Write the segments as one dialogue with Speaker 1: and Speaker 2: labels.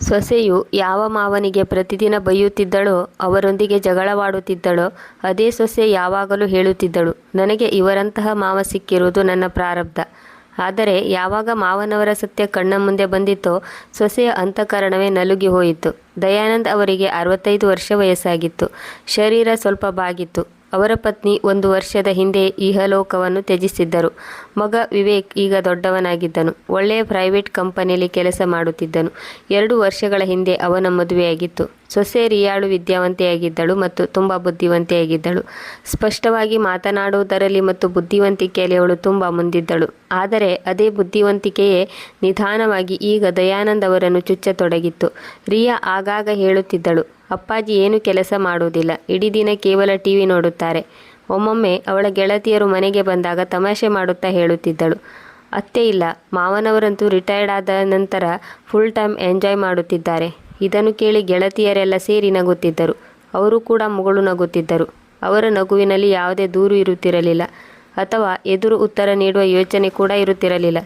Speaker 1: ಸೊಸೆಯು ಯಾವ ಮಾವನಿಗೆ ಪ್ರತಿದಿನ ಬೈಯುತ್ತಿದ್ದಳೋ ಅವರೊಂದಿಗೆ ಜಗಳವಾಡುತ್ತಿದ್ದಳೋ ಅದೇ ಸೊಸೆ ಯಾವಾಗಲೂ ಹೇಳುತ್ತಿದ್ದಳು, ನನಗೆ ಇವರಂತಹ ಮಾವ ಸಿಕ್ಕಿರುವುದು ನನ್ನ ಪ್ರಾರಬ್ಧ. ಆದರೆ ಯಾವಾಗ ಮಾವನವರ ಸತ್ಯ ಕಣ್ಣ ಮುಂದೆ ಬಂದಿತೋ ಸೊಸೆಯ ಅಂತಃಕರಣವೇ ನಲುಗಿ ಹೋಯಿತು. ದಯಾನಂದ್ ಅವರಿಗೆ ಅರವತ್ತೈದು ವರ್ಷ ವಯಸ್ಸಾಗಿತ್ತು. ಶರೀರ ಸ್ವಲ್ಪ ಬಾಗಿತ್ತು. ಅವರ ಪತ್ನಿ ಒಂದು ವರ್ಷದ ಹಿಂದೆ ಇಹಲೋಕವನ್ನು ತ್ಯಜಿಸಿದ್ದರು. ಮಗ ವಿವೇಕ್ ಈಗ ದೊಡ್ಡವನಾಗಿದ್ದನು. ಒಳ್ಳೆಯ ಪ್ರೈವೇಟ್ ಕಂಪನಿಯಲ್ಲಿ ಕೆಲಸ ಮಾಡುತ್ತಿದ್ದನು. ಎರಡು ವರ್ಷಗಳ ಹಿಂದೆ ಅವನ ಮದುವೆಯಾಗಿತ್ತು. ಸೊಸೆ ರಿಯಾಳು ವಿದ್ಯಾವಂತೆಯಾಗಿದ್ದಳು ಮತ್ತು ತುಂಬ ಬುದ್ಧಿವಂತೆಯಾಗಿದ್ದಳು. ಸ್ಪಷ್ಟವಾಗಿ ಮಾತನಾಡುವುದರಲ್ಲಿ ಮತ್ತು ಬುದ್ಧಿವಂತಿಕೆಯಲ್ಲಿ ಅವಳು ತುಂಬ ಮುಂದಿದ್ದಳು. ಆದರೆ ಅದೇ ಬುದ್ಧಿವಂತಿಕೆಯೇ ನಿಧಾನವಾಗಿ ಈಗ ದಯಾನಂದ್ ಅವರನ್ನು ಚುಚ್ಚತೊಡಗಿತ್ತು. ರಿಯಾ ಆಗಾಗ ಹೇಳುತ್ತಿದ್ದಳು ಅಪ್ಪಾಜಿ ಏನು ಕೆಲಸ ಮಾಡುವುದಿಲ್ಲ. ಇಡೀ ದಿನ ಕೇವಲ ಟಿ ವಿ ನೋಡುತ್ತಾರೆ. ಒಮ್ಮೊಮ್ಮೆ ಅವಳ ಗೆಳತಿಯರು ಮನೆಗೆ ಬಂದಾಗ ತಮಾಷೆ ಮಾಡುತ್ತಾ ಹೇಳುತ್ತಿದ್ದಳು. ಅತ್ತೆ ಇಲ್ಲ, ಮಾವನವರಂತೂ ರಿಟೈರ್ಡ್ ಆದ ನಂತರ ಫುಲ್ ಟೈಮ್ ಎಂಜಾಯ್ ಮಾಡುತ್ತಿದ್ದಾರೆ. ಇದನ್ನು ಕೇಳಿ ಗೆಳತಿಯರೆಲ್ಲ ಸೇರಿ ನಗುತ್ತಿದ್ದರು. ಅವರು ಕೂಡ ಮುಗಳು ನಗುತ್ತಿದ್ದರು. ಅವರ ನಗುವಿನಲ್ಲಿ ಯಾವುದೇ ದೂರು ಇರುತ್ತಿರಲಿಲ್ಲ ಅಥವಾ ಎದುರು ಉತ್ತರ ನೀಡುವ ಯೋಚನೆ ಕೂಡ ಇರುತ್ತಿರಲಿಲ್ಲ.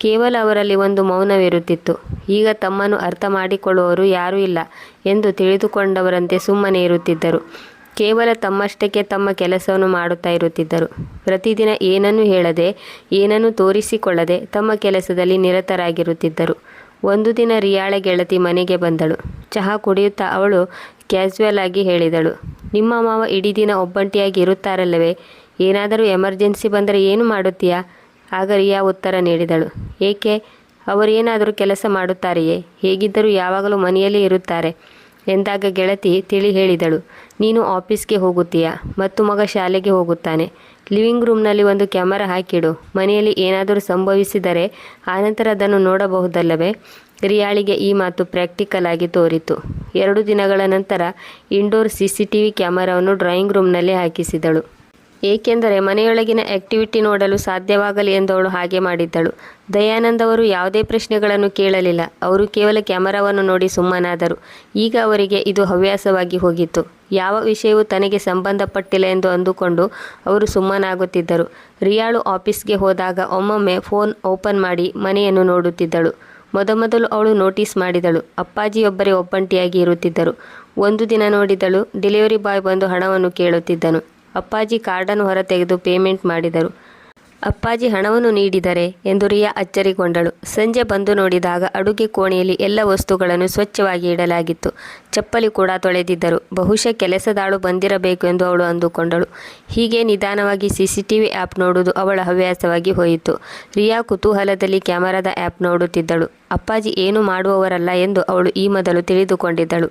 Speaker 1: ಕೇವಲ ಅವರಲ್ಲಿ ಒಂದು ಮೌನವಿರುತ್ತಿತ್ತು. ಈಗ ತಮ್ಮನ್ನು ಅರ್ಥ ಮಾಡಿಕೊಳ್ಳುವವರು ಯಾರೂ ಇಲ್ಲ ಎಂದು ತಿಳಿದುಕೊಂಡವರಂತೆ ಸುಮ್ಮನೆ ಇರುತ್ತಿದ್ದರು. ಕೇವಲ ತಮ್ಮಷ್ಟಕ್ಕೆ ತಮ್ಮ ಕೆಲಸವನ್ನು ಮಾಡುತ್ತಾ ಇರುತ್ತಿದ್ದರು. ಪ್ರತಿದಿನ ಏನನ್ನು ಹೇಳದೆ, ಏನನ್ನೂ ತೋರಿಸಿಕೊಳ್ಳದೆ ತಮ್ಮ ಕೆಲಸದಲ್ಲಿ ನಿರತರಾಗಿರುತ್ತಿದ್ದರು. ಒಂದು ದಿನ ರಿಯಾಳ ಗೆಳತಿ ಮನೆಗೆ ಬಂದಳು. ಚಹಾ ಕುಡಿಯುತ್ತಾ ಅವಳು ಕ್ಯಾಸುವಲ್ ಆಗಿ ಹೇಳಿದಳು, ನಿಮ್ಮ ಮಾವ ಇಡೀ ದಿನ ಒಬ್ಬಂಟಿಯಾಗಿ ಇರುತ್ತಾರಲ್ಲವೇ? ಏನಾದರೂ ಎಮರ್ಜೆನ್ಸಿ ಬಂದರೆ ಏನು ಮಾಡುತ್ತೀಯಾ? ಆಗ ರಿಯಾ ಉತ್ತರ ನೀಡಿದಳು. ಏಕೆ? ಅವರೇನಾದರೂ ಕೆಲಸ ಮಾಡುತ್ತಾರೆಯೇ? ಹೇಗಿದ್ದರೂ ಯಾವಾಗಲೂ ಮನೆಯಲ್ಲೇ ಇರುತ್ತಾರೆ ಎಂದಾಗ ಗೆಳತಿ ತಿಳಿ ಹೇಳಿದಳು. ನೀನು ಆಫೀಸ್ಗೆ ಹೋಗುತ್ತೀಯಾ? ಮತ್ತು ಮಗ ಶಾಲೆಗೆ ಹೋಗುತ್ತಾನೆ. ಲಿವಿಂಗ್ ರೂಮ್ನಲ್ಲಿ ಒಂದು ಕ್ಯಾಮರಾ ಹಾಕಿಡು. ಮನೆಯಲ್ಲಿ ಏನಾದರೂ ಸಂಭವಿಸಿದರೆ ಆನಂತರ ಅದನ್ನು ನೋಡಬಹುದಲ್ಲವೇ? ರಿಯಾಳಿಗೆ ಈ ಮಾತು ಪ್ರಾಕ್ಟಿಕಲ್ ಆಗಿ ತೋರಿತು. ಎರಡು ದಿನಗಳ ನಂತರ indoor C C T V ಕ್ಯಾಮರಾವನ್ನು drawing ರೂಮ್ನಲ್ಲಿ ಹಾಕಿಸಿದಳು. ಏಕೆಂದರೆ ಮನೆಯೊಳಗಿನ ಆಕ್ಟಿವಿಟಿ ನೋಡಲು ಸಾಧ್ಯವಾಗಲಿ ಎಂದು ಅವಳು ಹಾಗೆ ಮಾಡಿದ್ದಳು. ದಯಾನಂದ್ ಅವರು ಯಾವುದೇ ಪ್ರಶ್ನೆಗಳನ್ನು ಕೇಳಲಿಲ್ಲ. ಅವರು ಕೇವಲ ಕ್ಯಾಮರಾವನ್ನು ನೋಡಿ ಸುಮ್ಮನಾದರು. ಈಗ ಅವರಿಗೆ ಇದು ಹವ್ಯಾಸವಾಗಿ ಹೋಗಿತ್ತು. ಯಾವ ವಿಷಯವು ತನಗೆ ಸಂಬಂಧಪಟ್ಟಿಲ್ಲ ಎಂದು ಅಂದುಕೊಂಡು ಅವರು ಸುಮ್ಮನಾಗುತ್ತಿದ್ದರು. ರಿಯಾಳು ಆಫೀಸ್ಗೆ ಹೋದಾಗ ಒಮ್ಮೊಮ್ಮೆ ಫೋನ್ ಓಪನ್ ಮಾಡಿ ಮನೆಯನ್ನು ನೋಡುತ್ತಿದ್ದಳು. ಮೊದಮೊದಲು ಅವಳು ನೋಟಿಸ್ ಮಾಡಿದಳು. ಅಪ್ಪಾಜಿಯೊಬ್ಬರೇ ಒಬ್ಬಂಟಿಯಾಗಿ ಇರುತ್ತಿದ್ದರು. ಒಂದು ದಿನ ನೋಡಿದಳು, ಡೆಲಿವರಿ ಬಾಯ್ ಬಂದು ಹಣವನ್ನು ಕೇಳುತ್ತಿದ್ದನು. ಅಪ್ಪಾಜಿ ಕಾರ್ಡನ್ನು ಹೊರತೆಗೆದು ಪೇಮೆಂಟ್ ಮಾಡಿದರು. ಅಪ್ಪಾಜಿ ಹಣವನ್ನು ನೀಡಿದರೆ ಎಂದು ರಿಯಾ ಅಚ್ಚರಿಗೊಂಡಳು. ಸಂಜೆ ಬಂದು ನೋಡಿದಾಗ ಅಡುಗೆ ಕೋಣೆಯಲ್ಲಿ ಎಲ್ಲ ವಸ್ತುಗಳನ್ನು ಸ್ವಚ್ಛವಾಗಿ ಇಡಲಾಗಿತ್ತು. ಚಪ್ಪಲಿ ಕೂಡ ತೊಳೆದಿದ್ದರು. ಬಹುಶಃ ಕೆಲಸದಾಳು ಬಂದಿರಬೇಕು ಎಂದು ಅವಳು ಅಂದುಕೊಂಡಳು. ಹೀಗೆ ನಿಧಾನವಾಗಿ C C T V app ನೋಡುವುದು ಅವಳ ಹವ್ಯಾಸವಾಗಿ ಹೋಯಿತು. ರಿಯಾ ಕುತೂಹಲದಲ್ಲಿ ಕ್ಯಾಮರಾದ ಆ್ಯಪ್ ನೋಡುತ್ತಿದ್ದಳು. ಅಪ್ಪಾಜಿ ಏನು ಮಾಡುವವರಲ್ಲ ಎಂದು ಅವಳು ಈ ಮೊದಲು ತಿಳಿದುಕೊಂಡಿದ್ದಳು.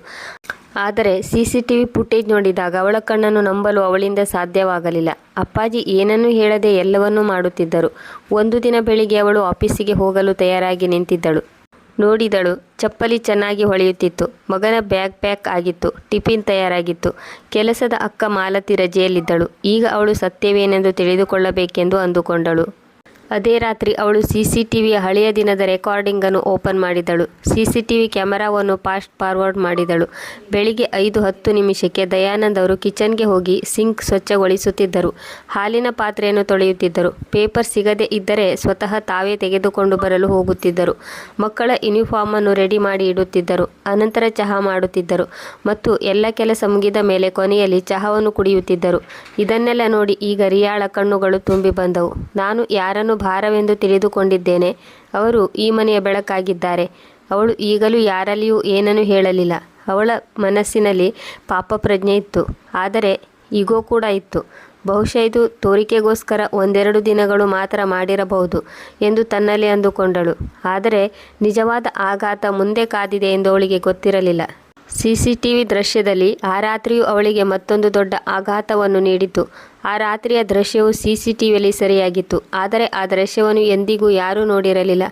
Speaker 1: ಆದರೆ ಸಿಸಿಟಿವಿ ಫುಟೇಜ್ ನೋಡಿದಾಗ ಅವಳ ಕಣ್ಣನ್ನು ನಂಬಲು ಅವಳಿಂದ ಸಾಧ್ಯವಾಗಲಿಲ್ಲ. ಅಪ್ಪಾಜಿ ಏನನ್ನೂ ಹೇಳದೆ ಎಲ್ಲವನ್ನೂ ಮಾಡುತ್ತಿದ್ದರು. ಒಂದು ದಿನ ಬೆಳಿಗ್ಗೆ ಅವಳು ಆಫೀಸಿಗೆ ಹೋಗಲು ತಯಾರಾಗಿ ನಿಂತಿದ್ದಳು. ನೋಡಿದಳು ಚಪ್ಪಲಿ ಚೆನ್ನಾಗಿ ಹೊಳೆಯುತ್ತಿತ್ತು. ಮಗನ ಬ್ಯಾಗ್ ಪ್ಯಾಕ್ ಆಗಿತ್ತು. ಟಿಫಿನ್ ತಯಾರಾಗಿತ್ತು. ಕೆಲಸದ ಅಕ್ಕ ಮಾಲತಿ ರಜೆಯಲ್ಲಿದ್ದಳು. ಈಗ ಅವಳು ಸತ್ಯವೇನೆಂದು ತಿಳಿದುಕೊಳ್ಳಬೇಕೆಂದು ಅಂದುಕೊಂಡಳು. ಅದೇ ರಾತ್ರಿ ಅವಳು ಸಿ ಸಿ ಟಿ ವಿಯ ಹಳೆಯ ದಿನದ ರೆಕಾರ್ಡಿಂಗನ್ನು ಓಪನ್ ಮಾಡಿದಳು. ಸಿ ಸಿ ಟಿ ವಿ ಕ್ಯಾಮರಾವನ್ನು ಫಾಸ್ಟ್ ಫಾರ್ವರ್ಡ್ ಮಾಡಿದಳು. ಬೆಳಿಗ್ಗೆ ಐದು ಹತ್ತು ನಿಮಿಷಕ್ಕೆ ದಯಾನಂದ್ ಅವರು ಕಿಚನ್ಗೆ ಹೋಗಿ ಸಿಂಕ್ ಸ್ವಚ್ಛಗೊಳಿಸುತ್ತಿದ್ದರು. ಹಾಲಿನ ಪಾತ್ರೆಯನ್ನು ತೊಳೆಯುತ್ತಿದ್ದರು. ಪೇಪರ್ ಸಿಗದೇ ಇದ್ದರೆ ಸ್ವತಃ ತಾವೇ ತೆಗೆದುಕೊಂಡು ಬರಲು ಹೋಗುತ್ತಿದ್ದರು. ಮಕ್ಕಳ ಯೂನಿಫಾರ್ಮನ್ನು ರೆಡಿ ಮಾಡಿ ಇಡುತ್ತಿದ್ದರು. ಅನಂತರ ಚಹಾ ಮಾಡುತ್ತಿದ್ದರು. ಮತ್ತು ಎಲ್ಲ ಕೆಲಸ ಮುಗಿದ ಮೇಲೆ ಕೊನೆಯಲ್ಲಿ ಚಹಾವನ್ನು ಕುಡಿಯುತ್ತಿದ್ದರು. ಇದನ್ನೆಲ್ಲ ನೋಡಿ ಈಗ ರಿಯಾಳ ಕಣ್ಣುಗಳು ತುಂಬಿ ಬಂದವು. ನಾನು ಯಾರನ್ನು ಭಾರವೆಂದು ತಿಳಿದುಕೊಂಡಿದ್ದೇನೆ. ಅವರು ಈ ಮನೆಯ ಬೆಳಕಾಗಿದ್ದಾರೆ. ಅವಳು ಈಗಲೂ ಯಾರಲ್ಲಿಯೂ ಏನನ್ನೂ ಹೇಳಲಿಲ್ಲ. ಅವಳ ಮನಸ್ಸಿನಲ್ಲಿ ಪಾಪ ಪ್ರಜ್ಞೆ ಇತ್ತು. ಆದರೆ ಈಗೋ ಕೂಡ ಇತ್ತು. ಬಹುಶಃ ಇದು ತೋರಿಕೆಗೋಸ್ಕರ ಒಂದೆರಡು ದಿನಗಳು ಮಾತ್ರ ಮಾಡಿರಬಹುದು ಎಂದು ತನ್ನಲ್ಲಿ ಅಂದುಕೊಂಡಳು. ಆದರೆ ನಿಜವಾದ ಆಘಾತ ಮುಂದೆ ಕಾದಿದೆ ಎಂದು ಅವಳಿಗೆ ಗೊತ್ತಿರಲಿಲ್ಲ. ಸಿ ಸಿ ಟಿ ವಿ ದೃಶ್ಯದಲ್ಲಿ ಆ ರಾತ್ರಿಯು ಅವಳಿಗೆ ಮತ್ತೊಂದು ದೊಡ್ಡ ಆಘಾತವನ್ನು ನೀಡಿತು ಆ ರಾತ್ರಿಯ ದೃಶ್ಯವು ಸಿಸಿಟಿವಿಯಲ್ಲಿ ಸರಿಯಾಗಿತ್ತು. ಆದರೆ ಆ ದೃಶ್ಯವನ್ನು ಎಂದಿಗೂ ಯಾರೂ ನೋಡಿರಲಿಲ್ಲ.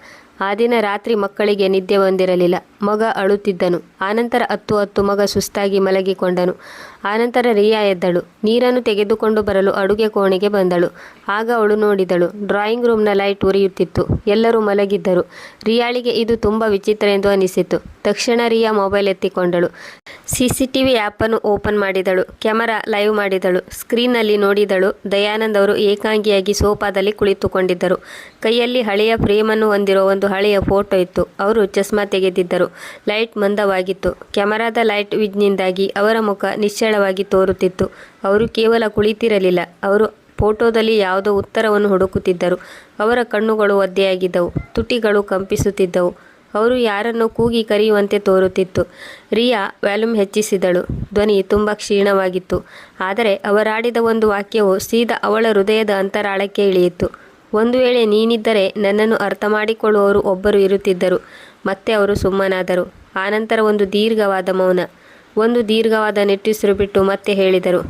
Speaker 1: ಆ ದಿನ ರಾತ್ರಿ ಮಕ್ಕಳಿಗೆ ನಿದ್ದೆ ಬಂದಿರಲಿಲ್ಲ ಮಗ ಅಳುತ್ತಿದ್ದನು. ಆನಂತರ ಅತ್ತು ಅತ್ತು ಮಗ ಸುಸ್ತಾಗಿ ಮಲಗಿಕೊಂಡನು. ಆನಂತರ ರಿಯಾ ಎದ್ದಳು. ನೀರನ್ನು ತೆಗೆದುಕೊಂಡು ಬರಲು ಅಡುಗೆ ಕೋಣೆಗೆ ಬಂದಳು. ಆಗ ಅವಳು ನೋಡಿದಳು. Drawing ರೂಮ್ನ light ಉರಿಯುತ್ತಿತ್ತು. ಎಲ್ಲರೂ ಮಲಗಿದ್ದರು. ರಿಯಾಳಿಗೆ ಇದು ತುಂಬ ವಿಚಿತ್ರ ಎಂದು ಅನಿಸಿತು. ತಕ್ಷಣ ರಿಯಾ ಮೊಬೈಲ್ ಎತ್ತಿಕೊಂಡಳು. ಸಿಸಿಟಿವಿ ಆ್ಯಪನ್ನು ಓಪನ್ ಮಾಡಿದಳು. ಕ್ಯಾಮರಾ ಲೈವ್ ಮಾಡಿದಳು. ಸ್ಕ್ರೀನ್ನಲ್ಲಿ ನೋಡಿದಳು. ದಯಾನಂದ್ ಅವರು ಏಕಾಂಗಿಯಾಗಿ ಸೋಫಾದಲ್ಲಿ ಕುಳಿತುಕೊಂಡಿದ್ದರು. ಕೈಯಲ್ಲಿ ಹಳೆಯ ಫ್ರೇಮನ್ನು ಹೊಂದಿರುವ ಒಂದು ಹಳೆಯ ಫೋಟೋ ಇತ್ತು. ಅವರು ಚಸ್ಮಾ ತೆಗೆದಿದ್ದರು. ಲೈಟ್ ಮಂದವಾಗಿತ್ತು ಕ್ಯಾಮರಾದ ಲೈಟ್ ವಿಜ್ನಿಂದಾಗಿ ಅವರ ಮುಖ ನಿಶ್ಚಳವಾಗಿ ತೋರುತ್ತಿತ್ತು. ಅವರು ಕೇವಲ ಕುಳಿತಿರಲಿಲ್ಲ. ಅವರು ಫೋಟೋದಲ್ಲಿ ಯಾವುದೋ ಉತ್ತರವನ್ನು ಹುಡುಕುತ್ತಿದ್ದರು. ಅವರ ಕಣ್ಣುಗಳು ಒದ್ದೆಯಾಗಿದ್ದವು. ತುಟಿಗಳು ಕಂಪಿಸುತ್ತಿದ್ದವು. ಅವರು ಯಾರನ್ನು ಕೂಗಿ ಕರೆಯುವಂತೆ ತೋರುತ್ತಿತ್ತು. ರಿಯಾ ವ್ಯಾಲ್ಯೂಮ್ ಹೆಚ್ಚಿಸಿದಳು. ಧ್ವನಿ ತುಂಬ ಕ್ಷೀಣವಾಗಿತ್ತು. ಆದರೆ ಅವರಾಡಿದ ಒಂದು ವಾಕ್ಯವು ಸೀದಾ ಅವಳ ಹೃದಯದ ಅಂತರಾಳಕ್ಕೆ ಇಳಿಯಿತು. ಒಂದು ವೇಳೆ ನೀನಿದ್ದರೆ ನನ್ನನ್ನು ಅರ್ಥ ಮಾಡಿಕೊಳ್ಳುವವರು ಒಬ್ಬರು ಇರುತ್ತಿದ್ದರು. ಮತ್ತೆ ಅವರು ಸುಮ್ಮನಾದರು. ಆನಂತರ ಒಂದು ದೀರ್ಘವಾದ ಮೌನ. ಒಂದು ದೀರ್ಘವಾದ ನೆಟ್ಟುಸಿರು ಬಿಟ್ಟು ಮತ್ತೆ ಹೇಳಿದರು,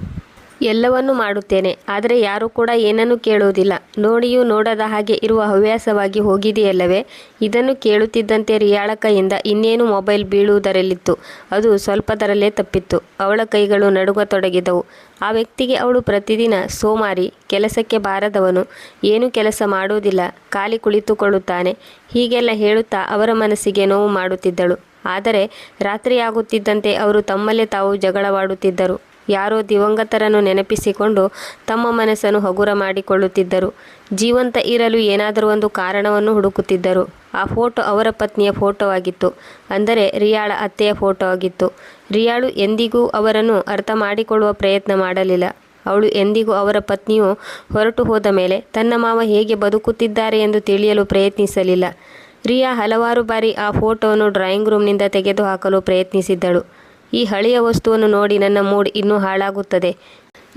Speaker 1: ಎಲ್ಲವನ್ನೂ ಮಾಡುತ್ತೇನೆ, ಆದರೆ ಯಾರೂ ಕೂಡ ಏನನ್ನೂ ಕೇಳುವುದಿಲ್ಲ. ನೋಡಿಯೂ ನೋಡದ ಹಾಗೆ ಇರುವ ಹವ್ಯಾಸವಾಗಿ ಹೋಗಿದೆಯಲ್ಲವೇ? ಇದನ್ನು ಕೇಳುತ್ತಿದ್ದಂತೆ ರಿಯಾಳ ಕೈಯಿಂದ ಇನ್ನೇನು ಮೊಬೈಲ್ ಬೀಳುವುದರಲ್ಲಿತ್ತು? ಅದು ಸ್ವಲ್ಪದರಲ್ಲೇ ತಪ್ಪಿತ್ತು. ಅವಳ ಕೈಗಳು ನಡುಗತೊಡಗಿದವು ಆ ವ್ಯಕ್ತಿಗೆ ಅವಳು ಪ್ರತಿದಿನ ಸೋಮಾರಿ, ಕೆಲಸಕ್ಕೆ ಬಾರದವನು, ಏನೂ ಕೆಲಸ ಮಾಡುವುದಿಲ್ಲ, ಖಾಲಿ ಕುಳಿತುಕೊಳ್ಳುತ್ತಾನೆ. ಹೀಗೆಲ್ಲ ಹೇಳುತ್ತಾ ಅವರ ಮನಸ್ಸಿಗೆ ನೋವು ಮಾಡುತ್ತಿದ್ದಳು. ಆದರೆ ರಾತ್ರಿಯಾಗುತ್ತಿದ್ದಂತೆ ಅವರು ತಮ್ಮಲ್ಲೇ ತಾವು ಜಗಳವಾಡುತ್ತಿದ್ದರು. ಯಾರೋ ದಿವಂಗತರನ್ನು ನೆನಪಿಸಿಕೊಂಡು ತಮ್ಮ ಮನಸ್ಸನ್ನು ಹಗುರ ಮಾಡಿಕೊಳ್ಳುತ್ತಿದ್ದರು. ಜೀವಂತ ಇರಲು ಏನಾದರೂ ಒಂದು ಕಾರಣವನ್ನು ಹುಡುಕುತ್ತಿದ್ದರು. ಆ ಫೋಟೋ ಅವರ ಪತ್ನಿಯ ಫೋಟೋ ಆಗಿತ್ತು ಅಂದರೆ ರಿಯಾಳ ಅತ್ತೆಯ ಫೋಟೋ ಆಗಿತ್ತು ರಿಯಾಳು ಎಂದಿಗೂ ಅವರನ್ನು ಅರ್ಥ ಮಾಡಿಕೊಳ್ಳುವ ಪ್ರಯತ್ನ ಮಾಡಲಿಲ್ಲ. ಅವಳು ಎಂದಿಗೂ ಅವರ ಪತ್ನಿಯು ಹೊರಟು ಹೋದ ಮೇಲೆ ತನ್ನ ಮಾವ ಹೇಗೆ ಬದುಕುತ್ತಿದ್ದಾರೆ ಎಂದು ತಿಳಿಯಲು ಪ್ರಯತ್ನಿಸಲಿಲ್ಲ. ರಿಯಾ ಹಲವಾರು ಬಾರಿ ಆ ಫೋಟೋವನ್ನು ಡ್ರಾಯಿಂಗ್ ರೂಮ್ನಿಂದ ತೆಗೆದುಹಾಕಲು ಪ್ರಯತ್ನಿಸಿದ್ದಳು. ಈ ಹಳೆಯ ವಸ್ತುವನ್ನು ನೋಡಿ ನನ್ನ ಮೂಡ್ ಇನ್ನೂ ಹಾಳಾಗುತ್ತದೆ.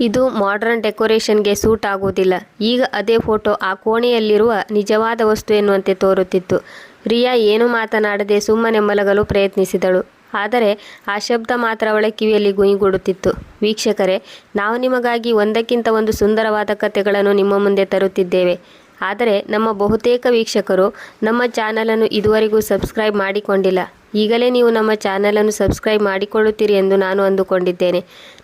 Speaker 1: ಇದು ಮಾಡರ್ನ್ ಡೆಕೋರೇಷನ್ಗೆ ಸೂಟ್ ಆಗುವುದಿಲ್ಲ. ಈಗ ಅದೇ ಫೋಟೋ ಆ ಕೋಣೆಯಲ್ಲಿರುವ ನಿಜವಾದ ವಸ್ತು ಎನ್ನುವಂತೆ ತೋರುತ್ತಿತ್ತು. ರಿಯಾ ಏನು ಮಾತನಾಡದೆ ಸುಮ್ಮನೆ ಮಲಗಲು ಪ್ರಯತ್ನಿಸಿದಳು. ಆದರೆ ಆ ಶಬ್ದ ಮಾತ್ರ ಅವಳ ಕಿವಿಯಲ್ಲಿ ಗುಯಿಗೂಡುತ್ತಿತ್ತು ವೀಕ್ಷಕರೇ, ನಾವು ನಿಮಗಾಗಿ ಒಂದಕ್ಕಿಂತ ಒಂದು ಸುಂದರವಾದ ಕಥೆಗಳನ್ನು ನಿಮ್ಮ ಮುಂದೆ ತರುತ್ತಿದ್ದೇವೆ. ಆದರೆ ನಮ್ಮ ಬಹುತೇಕ ವೀಕ್ಷಕರು ನಮ್ಮ ಚಾನಲನ್ನು ಇದುವರೆಗೂ ಸಬ್ಸ್ಕ್ರೈಬ್ ಮಾಡಿಕೊಂಡಿಲ್ಲ. ಈಗಲೇ ನೀವು ನಮ್ಮ ಚಾನಲನ್ನು ಸಬ್ಸ್ಕ್ರೈಬ್ ಮಾಡಿಕೊಳ್ಳುತ್ತೀರಿ ಎಂದು ನಾನು ಅಂದುಕೊಂಡಿದ್ದೇನೆ.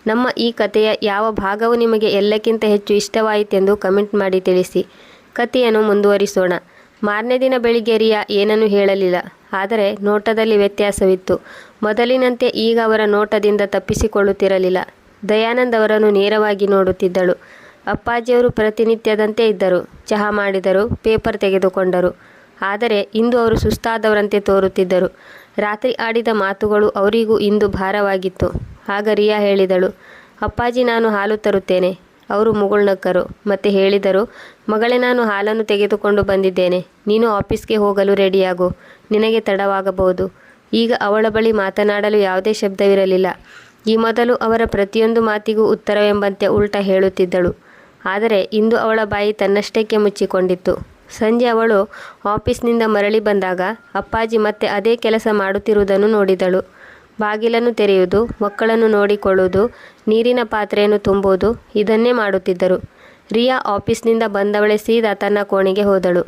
Speaker 1: ನಮ್ಮ ಈ ಕಥೆಯ ಯಾವ ಭಾಗವು ನಿಮಗೆ ಎಲ್ಲಕ್ಕಿಂತ ಹೆಚ್ಚು ಇಷ್ಟವಾಯಿತೆಂದು ಕಮೆಂಟ್ ಮಾಡಿ ತಿಳಿಸಿ. ಕಥೆಯನ್ನು ಮುಂದುವರಿಸೋಣ. ಮಾರನೇ ದಿನ ಬೆಳಿಗ್ಗೆ ರಿಯಾ ಏನನ್ನೂ ಹೇಳಲಿಲ್ಲ. ಆದರೆ ನೋಟದಲ್ಲಿ ವ್ಯತ್ಯಾಸವಿತ್ತು. ಮೊದಲಿನಂತೆ ಈಗ ಅವರ ನೋಟದಿಂದ ತಪ್ಪಿಸಿಕೊಳ್ಳುತ್ತಿರಲಿಲ್ಲ. ದಯಾನಂದ್ ಅವರನ್ನು ನೇರವಾಗಿ ನೋಡುತ್ತಿದ್ದಳು. ಅಪ್ಪಾಜಿಯವರು ಪ್ರತಿನಿತ್ಯದಂತೆ ಇದ್ದರು. ಚಹಾ ಮಾಡಿದರು, ಪೇಪರ್ ತೆಗೆದುಕೊಂಡರು. ಆದರೆ ಇಂದು ಅವರು ಸುಸ್ತಾದವರಂತೆ ತೋರುತ್ತಿದ್ದರು. ರಾತ್ರಿ ಆಡಿದ ಮಾತುಗಳು ಅವರಿಗೂ ಇಂದು ಭಾರವಾಗಿತ್ತು. ಆಗ ರಿಯಾ ಹೇಳಿದಳು, ಅಪ್ಪಾಜಿ, ನಾನು ಹಾಲು ತರುತ್ತೇನೆ. ಅವರು ಮುಗುಳ್ನಕ್ಕರು ಮತ್ತೆ ಹೇಳಿದರು, ಮಗಳೇ, ನಾನು ಹಾಲನ್ನು ತೆಗೆದುಕೊಂಡು ಬಂದಿದ್ದೇನೆ. ನೀನು ಆಫೀಸ್ಗೆ ಹೋಗಲು ರೆಡಿಯಾಗು. ನಿನಗೆ ತಡವಾಗಬಹುದು. ಈಗ ಅವಳ ಬಳಿ ಮಾತನಾಡಲು ಯಾವುದೇ ಶಬ್ದವಿರಲಿಲ್ಲ. ಈ ಮೊದಲು ಅವರ ಪ್ರತಿಯೊಂದು ಮಾತಿಗೂ ಉತ್ತರವೆಂಬಂತೆ ಉಲ್ಟ ಹೇಳುತ್ತಿದ್ದಳು. ಆದರೆ ಇಂದು ಅವಳ ಬಾಯಿ ತನ್ನಷ್ಟಕ್ಕೆ ಮುಚ್ಚಿಕೊಂಡಿತ್ತು ಸಂಜೆ ಅವಳು ಆಫೀಸ್ನಿಂದ ಮರಳಿ ಬಂದಾಗ ಅಪ್ಪಾಜಿ ಮತ್ತೆ ಅದೇ ಕೆಲಸ ಮಾಡುತ್ತಿರುವುದನ್ನು ನೋಡಿದಳು. ಬಾಗಿಲನ್ನು ತೆರೆಯುವುದು, ಮಕ್ಕಳನ್ನು ನೋಡಿಕೊಳ್ಳುವುದು, ನೀರಿನ ಪಾತ್ರೆಯನ್ನು ತುಂಬುವುದು ಇದನ್ನೇ ಮಾಡುತ್ತಿದ್ದರು. ರಿಯಾ ಆಫೀಸ್ನಿಂದ ಬಂದವಳೆ ಸೀದಾ ತನ್ನ ಕೋಣೆಗೆ ಹೋದಳು.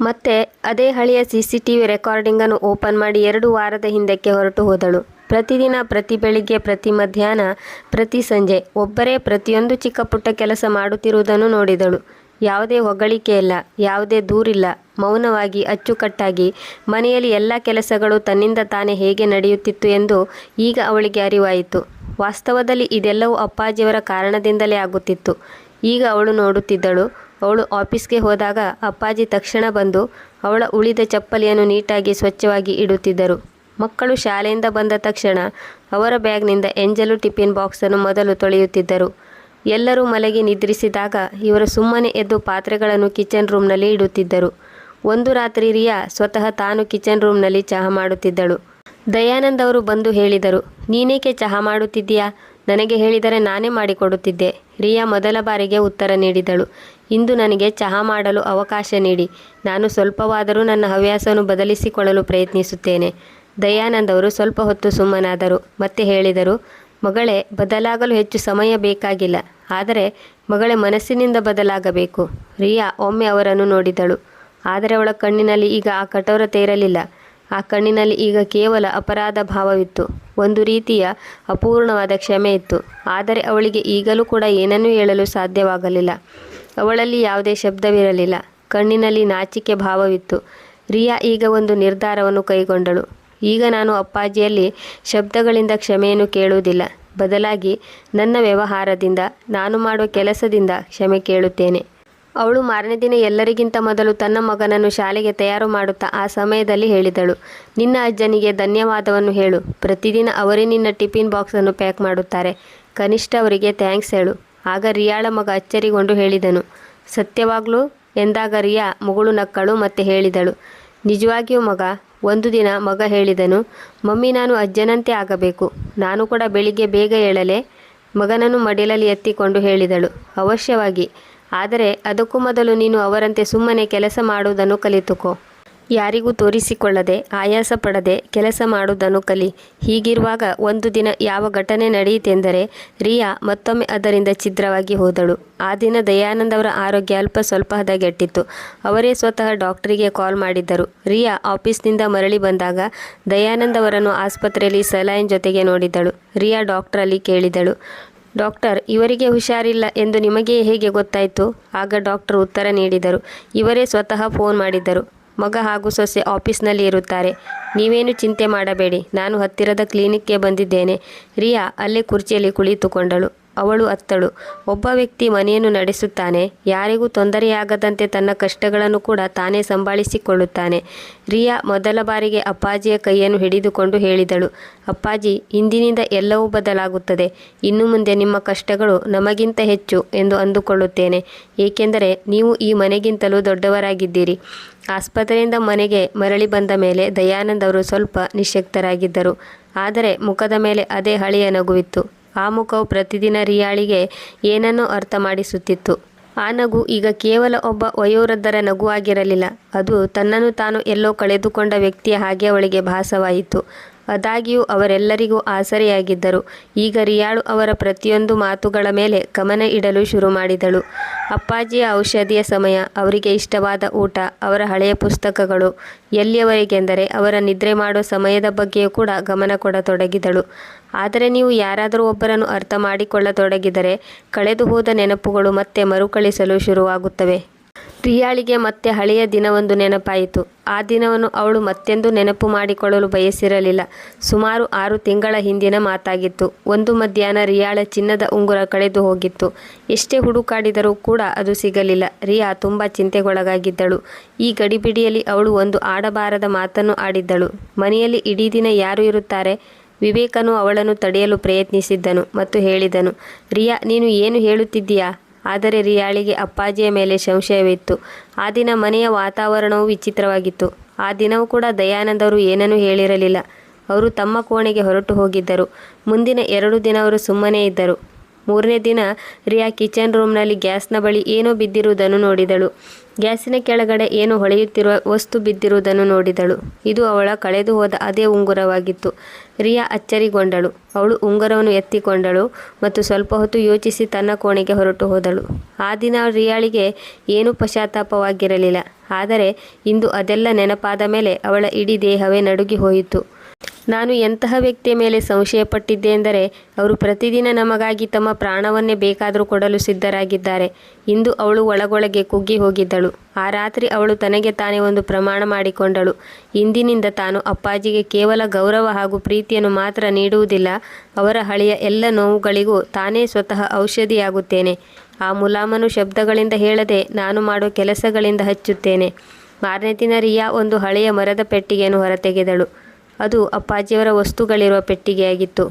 Speaker 1: ಮತ್ತೆ ಅದೇ ಹಳೆಯ ಸಿ ಸಿ ಟಿ ವಿ ರೆಕಾರ್ಡಿಂಗನ್ನು ಓಪನ್ ಮಾಡಿ ಎರಡು ವಾರದ ಹಿಂದಕ್ಕೆ ಹೊರಟು ಹೋದಳು. ಪ್ರತಿದಿನ, ಪ್ರತಿ ಬೆಳಿಗ್ಗೆ, ಪ್ರತಿ ಮಧ್ಯಾಹ್ನ, ಪ್ರತಿ ಸಂಜೆ ಒಬ್ಬರೇ ಪ್ರತಿಯೊಂದು ಚಿಕ್ಕ ಪುಟ್ಟ ಕೆಲಸ ಮಾಡುತ್ತಿರುವುದನ್ನು ನೋಡಿದಳು. ಯಾವುದೇ ಹೊಗಳಿಕೆ ಇಲ್ಲ, ಯಾವುದೇ ದೂರಿಲ್ಲ. ಮೌನವಾಗಿ, ಅಚ್ಚುಕಟ್ಟಾಗಿ ಮನೆಯಲ್ಲಿ ಎಲ್ಲ ಕೆಲಸಗಳು ತನ್ನಿಂದ ತಾನೇ ಹೇಗೆ ನಡೆಯುತ್ತಿತ್ತು ಎಂದು ಈಗ ಅವಳಿಗೆ ಅರಿವಾಯಿತು. ವಾಸ್ತವದಲ್ಲಿ ಇದೆಲ್ಲವೂ ಅಪ್ಪಾಜಿಯವರ ಕಾರಣದಿಂದಲೇ ಆಗುತ್ತಿತ್ತು. ಈಗ ಅವಳು ನೋಡುತ್ತಿದ್ದಳು. ಅವಳು ಆಫೀಸ್ಗೆ ಹೋದಾಗ ಅಪ್ಪಾಜಿ ತಕ್ಷಣ ಬಂದು ಅವಳ ಉಳಿದ ಚಪ್ಪಲಿಯನ್ನು ನೀಟಾಗಿ ಸ್ವಚ್ಛವಾಗಿ ಇಡುತ್ತಿದ್ದರು. ಮಕ್ಕಳು ಶಾಲೆಯಿಂದ ಬಂದ ತಕ್ಷಣ ಅವರ ಬ್ಯಾಗ್ನಿಂದ ಎಂಜಲು ಟಿಫಿನ್ ಬಾಕ್ಸನ್ನು ಮೊದಲು ತೊಳೆಯುತ್ತಿದ್ದರು. ಎಲ್ಲರೂ ಮಲಗಿ ನಿದ್ರಿಸಿದಾಗ ಇವರು ಸುಮ್ಮನೆ ಎದ್ದು ಪಾತ್ರೆಗಳನ್ನು ಕಿಚನ್ ರೂಮ್ನಲ್ಲಿ ಇಡುತ್ತಿದ್ದರು. ಒಂದು ರಾತ್ರಿ ರಿಯಾ ಸ್ವತಃ ತಾನು ಕಿಚನ್ ರೂಮ್ನಲ್ಲಿ ಚಹಾ ಮಾಡುತ್ತಿದ್ದಳು. ದಯಾನಂದ್ ಅವರು ಬಂದು ಹೇಳಿದರು, ನೀನೇಕೆ ಚಹಾ ಮಾಡುತ್ತಿದ್ದೀಯಾ? ನನಗೆ ಹೇಳಿದರೆ ನಾನೇ ಮಾಡಿಕೊಡುತ್ತಿದ್ದೆ. ರಿಯಾ ಮೊದಲ ಬಾರಿಗೆ ಉತ್ತರ ನೀಡಿದಳು, ಇಂದು ನನಗೆ ಚಹಾ ಮಾಡಲು ಅವಕಾಶ ನೀಡಿ. ನಾನು ಸ್ವಲ್ಪವಾದರೂ ನನ್ನ ಹವ್ಯಾಸವನ್ನು ಬದಲಿಸಿಕೊಳ್ಳಲು ಪ್ರಯತ್ನಿಸುತ್ತೇನೆ. ದಯಾನಂದ್ ಅವರು ಸ್ವಲ್ಪ ಹೊತ್ತು ಸುಮ್ಮನಾದರು, ಮತ್ತೆ ಹೇಳಿದರು, ಮಗಳೇ, ಬದಲಾಗಲು ಹೆಚ್ಚು ಸಮಯ ಬೇಕಾಗಿಲ್ಲ, ಆದರೆ ಮಗಳೇ ಮನಸ್ಸಿನಿಂದ ಬದಲಾಗಬೇಕು. ರಿಯಾ ಒಮ್ಮೆ ಅವರನ್ನು ನೋಡಿದಳು. ಆದರೆ ಅವಳ ಕಣ್ಣಿನಲ್ಲಿ ಈಗ ಆ ಕಠೋರತೆ ಇರಲಿಲ್ಲ ಆ ಕಣ್ಣಿನಲ್ಲಿ ಈಗ ಕೇವಲ ಅಪರಾಧ ಭಾವವಿತ್ತು. ಒಂದು ರೀತಿಯ ಅಪೂರ್ಣವಾದ ಕ್ಷಮೆ ಇತ್ತು. ಆದರೆ ಅವಳಿಗೆ ಈಗಲೂ ಕೂಡ ಏನನ್ನೂ ಹೇಳಲು ಸಾಧ್ಯವಾಗಲಿಲ್ಲ. ಅವಳಲ್ಲಿ ಯಾವುದೇ ಶಬ್ದವಿರಲಿಲ್ಲ. ಕಣ್ಣಿನಲ್ಲಿ ನಾಚಿಕೆ ಭಾವವಿತ್ತು. ರಿಯಾ ಈಗ ಒಂದು ನಿರ್ಧಾರವನ್ನು ಕೈಗೊಂಡಳು. ಈಗ ನಾನು ಅಪ್ಪಾಜಿಯಲ್ಲಿ ಶಬ್ದಗಳಿಂದ ಕ್ಷಮೆಯನ್ನು ಕೇಳುವುದಿಲ್ಲ. ಬದಲಾಗಿ ನನ್ನ ವ್ಯವಹಾರದಿಂದ, ನಾನು ಮಾಡುವ ಕೆಲಸದಿಂದ ಕ್ಷಮೆ ಕೇಳುತ್ತೇನೆ. ಅವಳು ಮಾರನೇ ದಿನ ಎಲ್ಲರಿಗಿಂತ ಮೊದಲು ತನ್ನ ಮಗನನ್ನು ಶಾಲೆಗೆ ತಯಾರು ಮಾಡುತ್ತಾ ಆ ಸಮಯದಲ್ಲಿ ಹೇಳಿದಳು, ನಿನ್ನ ಅಜ್ಜನಿಗೆ ಧನ್ಯವಾದವನ್ನು ಹೇಳು. ಪ್ರತಿದಿನ ಅವರೇ ನಿನ್ನ ಟಿಫಿನ್ ಬಾಕ್ಸನ್ನು ಪ್ಯಾಕ್ ಮಾಡುತ್ತಾರೆ. ಕನಿಷ್ಠ ಅವರಿಗೆ ಥ್ಯಾಂಕ್ಸ್ ಹೇಳು. ಆಗ ರಿಯಾಳ ಮಗ ಅಚ್ಚರಿಗೊಂಡು ಹೇಳಿದನು, ಸತ್ಯವಾಗಲೂ? ಎಂದಾಗ ರಿಯಾ ಮುಗುಳು ನಕ್ಕಳು ಮತ್ತೆ ಹೇಳಿದಳು, ನಿಜವಾಗಿಯೂ ಮಗ ಒಂದು ದಿನ ಮಗ ಹೇಳಿದನು, ಮಮ್ಮಿ, ನಾನು ಅಜ್ಜನಂತೆ ಆಗಬೇಕು. ನಾನು ಕೂಡ ಬೆಳಿಗ್ಗೆ ಬೇಗ ಏಳಲೆ ಮಗನನ್ನು ಮಡಿಲಲ್ಲಿ ಎತ್ತಿಕೊಂಡು ಹೇಳಿದಳು. ಅವಶ್ಯವಾಗಿ. ಆದರೆ ಅದಕ್ಕೂ ಮೊದಲು ನೀನು ಅವರಂತೆ ಸುಮ್ಮನೆ ಕೆಲಸ ಮಾಡುವುದನ್ನು ಕಲಿತುಕೋ. ಯಾರಿಗೂ ತೋರಿಸಿಕೊಳ್ಳದೆ ಆಯಾಸ ಪಡದೆ ಕೆಲಸ ಮಾಡುವುದನ್ನು ಕಲಿ. ಹೀಗಿರುವಾಗ ಒಂದು ದಿನ ಯಾವ ಘಟನೆ ನಡೆಯಿತೆಂದರೆ, ರಿಯಾ ಮತ್ತೊಮ್ಮೆ ಅದರಿಂದ ಛಿದ್ರವಾಗಿ ಹೋದಳು. ಆ ದಿನ ದಯಾನಂದ ಅವರ ಆರೋಗ್ಯ ಅಲ್ಪ ಸ್ವಲ್ಪ ಹದಗೆಟ್ಟಿತ್ತು ಅವರೇ ಸ್ವತಃ ಡಾಕ್ಟರಿಗೆ ಕಾಲ್ ಮಾಡಿದ್ದರು. ರಿಯಾ ಆಫೀಸ್ನಿಂದ ಮರಳಿ ಬಂದಾಗ ದಯಾನಂದ ಅವರನ್ನು ಆಸ್ಪತ್ರೆಯಲ್ಲಿ ಸಲೈನ್ ಜೊತೆಗೆ ನೋಡಿದಳು. ರಿಯಾ ಡಾಕ್ಟರಲ್ಲಿ ಕೇಳಿದಳು, ಡಾಕ್ಟರ್, ಇವರಿಗೆ ಹುಷಾರಿಲ್ಲ ಎಂದು ನಿಮಗೆ ಹೇಗೆ ಗೊತ್ತಾಯಿತು? ಆಗ ಡಾಕ್ಟರ್ ಉತ್ತರ ನೀಡಿದರು. ಇವರೇ ಸ್ವತಃ ಫೋನ್ ಮಾಡಿದ್ದರು. ಮಗ ಹಾಗೂ ಸೊಸೆ ಆಫೀಸ್ನಲ್ಲಿ ಇರುತ್ತಾರೆ. ನೀವೇನು ಚಿಂತೆ ಮಾಡಬೇಡಿ. ನಾನು ಹತ್ತಿರದ ಕ್ಲಿನಿಕ್ಗೆ ಬಂದಿದ್ದೇನೆ. ರಿಯಾ ಅಲ್ಲೇ ಕುರ್ಚಿಯಲ್ಲಿ ಕುಳಿತುಕೊಂಡಳು. ಅವಳು ಅತ್ತಳು. ಒಬ್ಬ ವ್ಯಕ್ತಿ ಮನೆಯನ್ನು ನಡೆಸುತ್ತಾನೆ. ಯಾರಿಗೂ ತೊಂದರೆಯಾಗದಂತೆ ತನ್ನ ಕಷ್ಟಗಳನ್ನು ಕೂಡ ತಾನೇ ಸಂಭಾಳಿಸಿಕೊಳ್ಳುತ್ತಾನೆ. ರಿಯಾ ಮೊದಲ ಬಾರಿಗೆ ಅಪ್ಪಾಜಿಯ ಕೈಯನ್ನು ಹಿಡಿದುಕೊಂಡು ಹೇಳಿದಳು, ಅಪ್ಪಾಜಿ, ಇಂದಿನಿಂದ ಎಲ್ಲವೂ ಬದಲಾಗುತ್ತದೆ. ಇನ್ನು ಮುಂದೆ ನಿಮ್ಮ ಕಷ್ಟಗಳು ನಮಗಿಂತ ಹೆಚ್ಚು ಎಂದು ಅಂದುಕೊಳ್ಳುತ್ತೇನೆ. ಏಕೆಂದರೆ ನೀವು ಈ ಮನೆಗಿಂತಲೂ ದೊಡ್ಡವರಾಗಿದ್ದೀರಿ. ಆಸ್ಪತ್ರೆಯಿಂದ ಮನೆಗೆ ಮರಳಿ ಬಂದ ಮೇಲೆ ದಯಾನಂದ್ ಅವರು ಸ್ವಲ್ಪ ನಿಶಕ್ತರಾಗಿದ್ದರು ಆದರೆ ಮುಖದ ಮೇಲೆ ಅದೇ ಹಳೆಯ ನಗುವಿತ್ತು. ಆ ಮುಖವು ಪ್ರತಿದಿನ ರಿಯಾಳಿಗೆ ಏನನ್ನೋ ಅರ್ಥ ಮಾಡಿಸುತ್ತಿತ್ತು ಆ ನಗು ಈಗ ಕೇವಲ ಒಬ್ಬ ವಯೋವೃದ್ಧರ ನಗುವಾಗಿರಲಿಲ್ಲ. ಅದು ತನ್ನನ್ನು ತಾನು ಎಲ್ಲೋ ಕಳೆದುಕೊಂಡ ವ್ಯಕ್ತಿಯ ಹಾಗೆ ಅವಳಿಗೆ ಭಾಸವಾಯಿತು. ಆದಾಗ್ಯೂ ಅವರೆಲ್ಲರಿಗೂ ಆಸರೆಯಾಗಿದ್ದರು. ಈಗ ರಿಯಾಳು ಅವರ ಪ್ರತಿಯೊಂದು ಮಾತುಗಳ ಮೇಲೆ ಗಮನ ಇಡಲು ಶುರು ಮಾಡಿದಳು. ಅಪ್ಪಾಜಿಯ ಔಷಧಿಯ ಸಮಯ, ಅವರಿಗೆ ಇಷ್ಟವಾದ ಊಟ, ಅವರ ಹಳೆಯ ಪುಸ್ತಕಗಳು, ಎಲ್ಲಿಯವರೆಗೆಂದರೆ ಅವರ ನಿದ್ರೆ ಮಾಡೋ ಸಮಯದ ಬಗ್ಗೆಯೂ ಕೂಡ ಗಮನ ಕೊಡತೊಡಗಿದಳು. ಆದರೆ ನೀವು ಯಾರಾದರೂ ಒಬ್ಬರನ್ನು ಅರ್ಥ ಮಾಡಿಕೊಳ್ಳತೊಡಗಿದರೆ ಕಳೆದು ಹೋದ ನೆನಪುಗಳು ಮತ್ತೆ ಮರುಕಳಿಸಲು ಶುರುವಾಗುತ್ತವೆ. ರಿಯಾಳಿಗೆ ಮತ್ತೆ ಹಳೆಯ ದಿನವೊಂದು ನೆನಪಾಯಿತು. ಆ ದಿನವನ್ನು ಅವಳು ಮತ್ತೆಂದು ನೆನಪು ಮಾಡಿಕೊಳ್ಳಲು ಬಯಸಿರಲಿಲ್ಲ. ಸುಮಾರು ಆರು ತಿಂಗಳ ಹಿಂದಿನ ಮಾತಾಗಿತ್ತು. ಒಂದು ಮಧ್ಯಾಹ್ನ ರಿಯಾಳ ಚಿನ್ನದ ಉಂಗುರ ಕಳೆದು ಹೋಗಿತ್ತು. ಎಷ್ಟೇ ಹುಡುಕಾಡಿದರೂ ಕೂಡ ಅದು ಸಿಗಲಿಲ್ಲ. ರಿಯಾ ತುಂಬ ಚಿಂತೆಗೊಳಗಾಗಿದ್ದಳು. ಈ ಗಡಿಬಿಡಿಯಲ್ಲಿ ಅವಳು ಒಂದು ಆಡಬಾರದ ಮಾತನ್ನು ಆಡಿದ್ದಳು. ಮನೆಯಲ್ಲಿ ಇಡೀ ದಿನ ಯಾರು ಇರುತ್ತಾರೆ? ವಿವೇಕನು ಅವಳನ್ನು ತಡೆಯಲು ಪ್ರಯತ್ನಿಸಿದ್ದನು ಮತ್ತು ಹೇಳಿದನು. ರಿಯಾ, ನೀನು ಏನು ಹೇಳುತ್ತಿದ್ದೀಯಾ? ಆದರೆ ರಿಯಾಳಿಗೆ ಅಪ್ಪಾಜಿಯ ಮೇಲೆ ಸಂಶಯವಿತ್ತು. ಆ ದಿನ ಮನೆಯ ವಾತಾವರಣವು ವಿಚಿತ್ರವಾಗಿತ್ತು. ಆ ದಿನವೂ ಕೂಡ ದಯಾನಂದವರು ಏನನ್ನೂ ಹೇಳಿರಲಿಲ್ಲ. ಅವರು ತಮ್ಮ ಕೋಣೆಗೆ ಹೊರಟು ಹೋಗಿದ್ದರು. ಮುಂದಿನ ಎರಡು ದಿನ ಅವರು ಸುಮ್ಮನೆ ಇದ್ದರು. ಮೂರನೇ ದಿನ ರಿಯಾ ಕಿಚನ್ ರೂಮ್ನಲ್ಲಿ ಗ್ಯಾಸ್ನ ಬಳಿ ಏನೋ ಬಿದ್ದಿರುವುದನ್ನು ನೋಡಿದಳು. ಗ್ಯಾಸಿನ ಕೆಳಗಡೆ ಏನು ಹೊಳೆಯುತ್ತಿರುವ ವಸ್ತು ಬಿದ್ದಿರುವುದನ್ನು ನೋಡಿದಳು. ಇದು ಅವಳ ಕಳೆದು ಹೋದ ಅದೇ ಉಂಗುರವಾಗಿತ್ತು. ರಿಯಾ ಅಚ್ಚರಿಗೊಂಡಳು. ಅವಳು ಉಂಗುರವನ್ನು ಎತ್ತಿಕೊಂಡಳು ಮತ್ತು ಸ್ವಲ್ಪ ಹೊತ್ತು ಯೋಚಿಸಿ ತನ್ನ ಕೋಣೆಗೆ ಹೊರಟು ಹೋದಳು. ಆ ದಿನ ರಿಯಾಳಿಗೆ ಏನೂ ಪಶ್ಚಾತ್ತಾಪವಾಗಿರಲಿಲ್ಲ. ಆದರೆ ಇಂದು ಅದೆಲ್ಲ ನೆನಪಾದ ಮೇಲೆ ಅವಳ ಇಡೀ ದೇಹವೇ ನಡುಗಿ ಹೋಯಿತು. ನಾನು ಎಂತಹ ವ್ಯಕ್ತಿಯ ಮೇಲೆ ಸಂಶಯಪಟ್ಟಿದ್ದೆ ಎಂದರೆ ಅವರು ಪ್ರತಿದಿನ ನಮಗಾಗಿ ತಮ್ಮ ಪ್ರಾಣವನ್ನೇ ಬೇಕಾದರೂ ಕೊಡಲು ಸಿದ್ಧರಾಗಿದ್ದಾರೆ. ಇಂದು ಅವಳು ಒಳಗೊಳಗೆ ಕುಗ್ಗಿ ಹೋಗಿದ್ದಳು. ಆ ರಾತ್ರಿ ಅವಳು ತನಗೆ ತಾನೇ ಒಂದು ಪ್ರಮಾಣ ಮಾಡಿಕೊಂಡಳು. ಇಂದಿನಿಂದ ತಾನು ಅಪ್ಪಾಜಿಗೆ ಕೇವಲ ಗೌರವ ಹಾಗೂ ಪ್ರೀತಿಯನ್ನು ಮಾತ್ರ ನೀಡುವುದಿಲ್ಲ, ಅವರ ಹಳೆಯ ಎಲ್ಲ ನೋವುಗಳಿಗೂ ತಾನೇ ಸ್ವತಃ ಔಷಧಿಯಾಗುತ್ತೇನೆ. ಆ ಮುಲಾಮನು ಶಬ್ದಗಳಿಂದ ಹೇಳದೆ ನಾನು ಮಾಡೋ ಕೆಲಸಗಳಿಂದ ಹಚ್ಚುತ್ತೇನೆ. ಮಾರನೇ ದಿನ ರಿಯಾ ಒಂದು ಹಳೆಯ ಮರದ ಪೆಟ್ಟಿಗೆಯನ್ನು ಹೊರತೆಗೆದಳು. ಅದು ಅಪ್ಪಾಜಿಯವರ ವಸ್ತುಗಳಿರುವ ಪೆಟ್ಟಿಗೆಯಾಗಿತ್ತು.